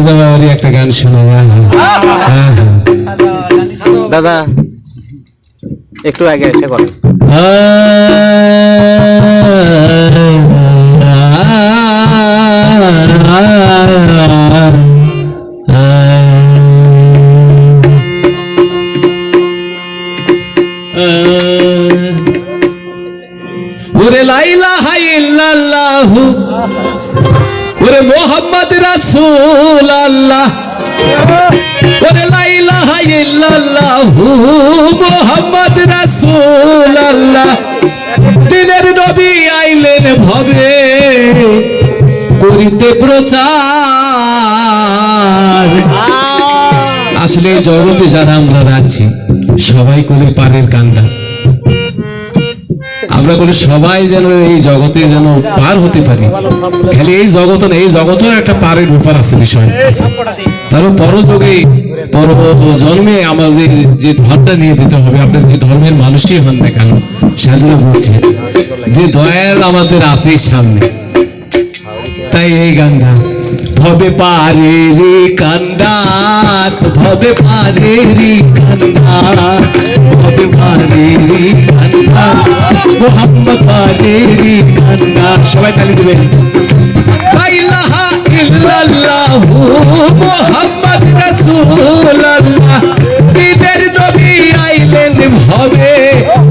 খাজা বাবারই একটা গান শোনা হ্যাঁ হ্যাঁ। দাদা একটু আগে এসে করেন ওরে লাইলা হাই ইল্লাল্লাহু। ওরে মোহাম্মদ রাসূল আল্লাহ ওরে লাইলা হাই ইল্লাল্লাহু মোহাম্মদ রাসূল আল্লাহ দিনের নবী আইলেন ভবে করিতে প্রচার। আসলে জগতে যারা আমরা আছি সবাই করে পারের কান্দা আমরা করে সবাই যেন এই জগতে যেন পার হতে পারি। খালি এই জগত এই জগতেও একটা পারের ব্যাপার আছে, বিষয় তারও পরযোগে পর জন্মে আমাদের যে ধর্মটা নিয়ে পেতে হবে, আপনি যে ধর্মের মানুষই হন না কেন সেগুলো বলছে যে দয়াল আমাদের আছে সামনে। তাই এই গানটা ভবে পারে রে কান্দাত, ভবে পারে রে কান্দাত, ভবে পারে রে কান্দাত, মোহাম্মদ পারে রে কান্দাত। সবাই তালি দেবেন। ইলাহা ইল্লাল্লাহু মুহাম্মদ রাসূলুল্লাহ। দিনের নবী আইলেন ভবে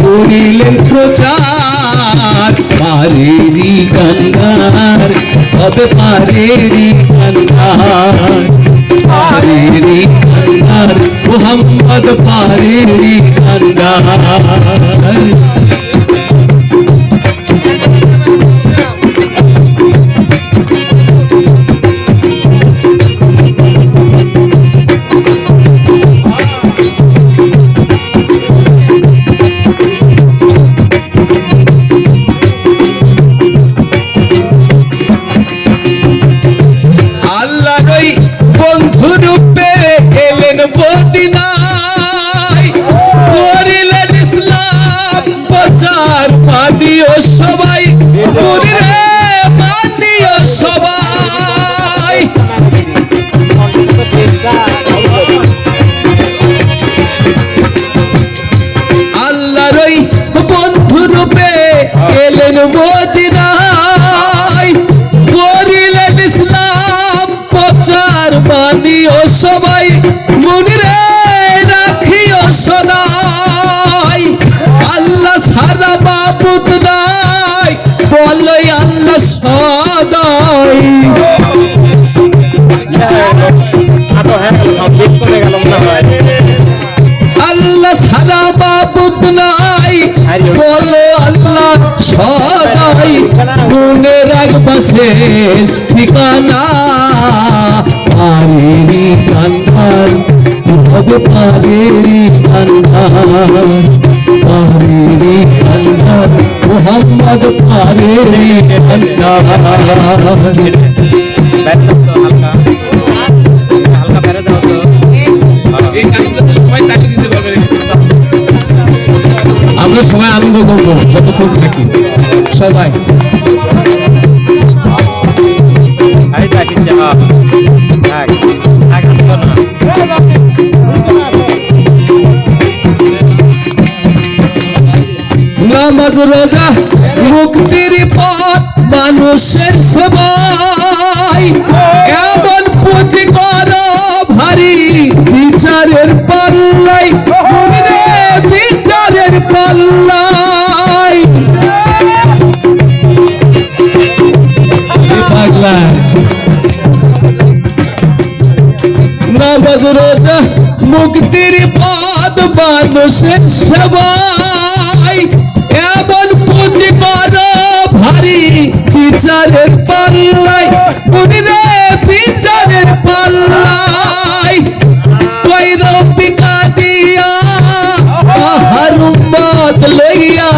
করিলেন প্রচার। পারেরি কান্দার হবে পারেরি কান্দার পারেরি কান্দার মোহাম্মদ পারেরি কান্দার ওই বন্ধু রূপে এলেন মদিনায় মনিরে রাখিও সদাই। আল্লাহ সারা বাবুদ নাই বলই আল্লাহ সদাই। আল্লাহ সারা নাই বলো আল্লাহ সদাই। মনে রাখবা শেষ ঠিকানা পারেরি কান্দার হবে পারেরি কান্দার পারেরি কান্দার মোহাম্মদ পারেরি পারবে আমরা সবাই আনন্দ করব, যতক্ষণ থাকি। সবাই। নামাজ রোজা মুক্তির পথ মানুষের সবাই। এমন পুঁজি কর ভারী বিচারের পাল্লাই বিচারের পাল্লাই। পাগলা। নামাজ রোজা মুক্তির পদ মানুষের সেবাই। এমন পুঁজি কর ভারী বিচারের পাল্লাই বুড়িরে বিচারের পাল্লাই কৈরবিকা দিয়া আহার উম্মত লইয়া